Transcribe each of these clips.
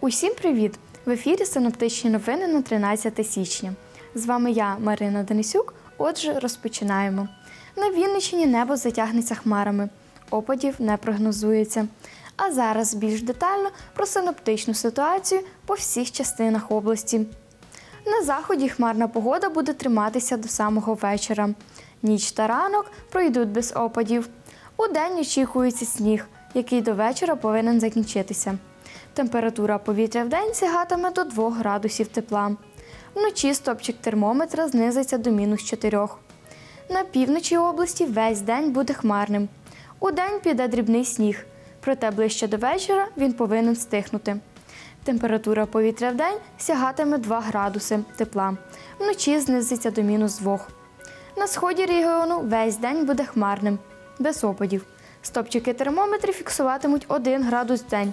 Усім привіт! В ефірі синоптичні новини на 13 січня. З вами я, Марина Денисюк. Отже, розпочинаємо. На Вінниччині небо затягнеться хмарами. Опадів не прогнозується. А зараз більш детально про синоптичну ситуацію по всіх частинах області. На заході хмарна погода буде триматися до самого вечора. Ніч та ранок пройдуть без опадів. Удень очікується сніг, який до вечора повинен закінчитися. Температура повітря в день сягатиме до 2 градусів тепла. Вночі стопчик термометра знизиться до мінус 4. На півночі області весь день буде хмарним. Удень піде дрібний сніг, проте ближче до вечора він повинен стихнути. Температура повітря в день сягатиме 2 градуси тепла. Вночі знизиться до мінус 2. На сході регіону весь день буде хмарним, без опадів. Стопчики термометрів фіксуватимуть 1 градус в день,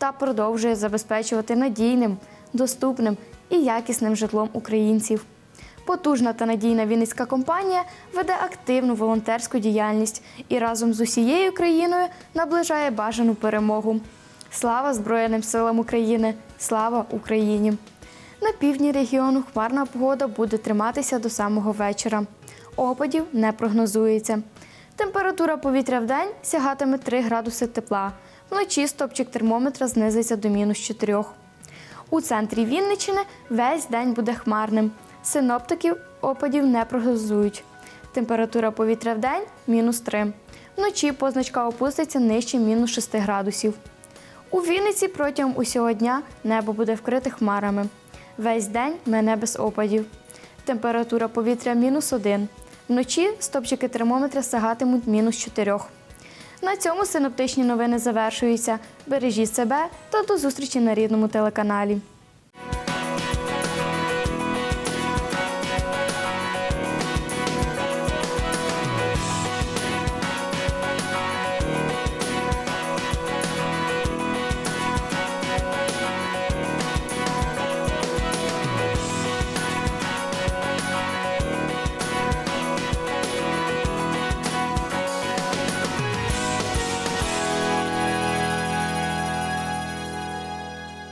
та продовжує забезпечувати надійним, доступним і якісним житлом українців. Потужна та надійна Вінницька компанія веде активну волонтерську діяльність і разом з усією країною наближає бажану перемогу. Слава Збройним силам України! Слава Україні! На півдні регіону хмарна погода буде триматися до самого вечора. Опадів не прогнозується. Температура повітря в день сягатиме 3 градуси тепла. Вночі стопчик термометра знизиться до мінус 4. У центрі Вінниччини весь день буде хмарним. Синоптиків опадів не прогнозують. Температура повітря в день мінус 3. Вночі позначка опуститься нижче мінус 6 градусів. У Вінниці протягом усього дня небо буде вкрите хмарами. Весь день мене без опадів. Температура повітря мінус 1. Вночі стопчики термометра сягатимуть мінус 4. На цьому синоптичні новини завершуються. Бережіть себе та до зустрічі на рідному телеканалі.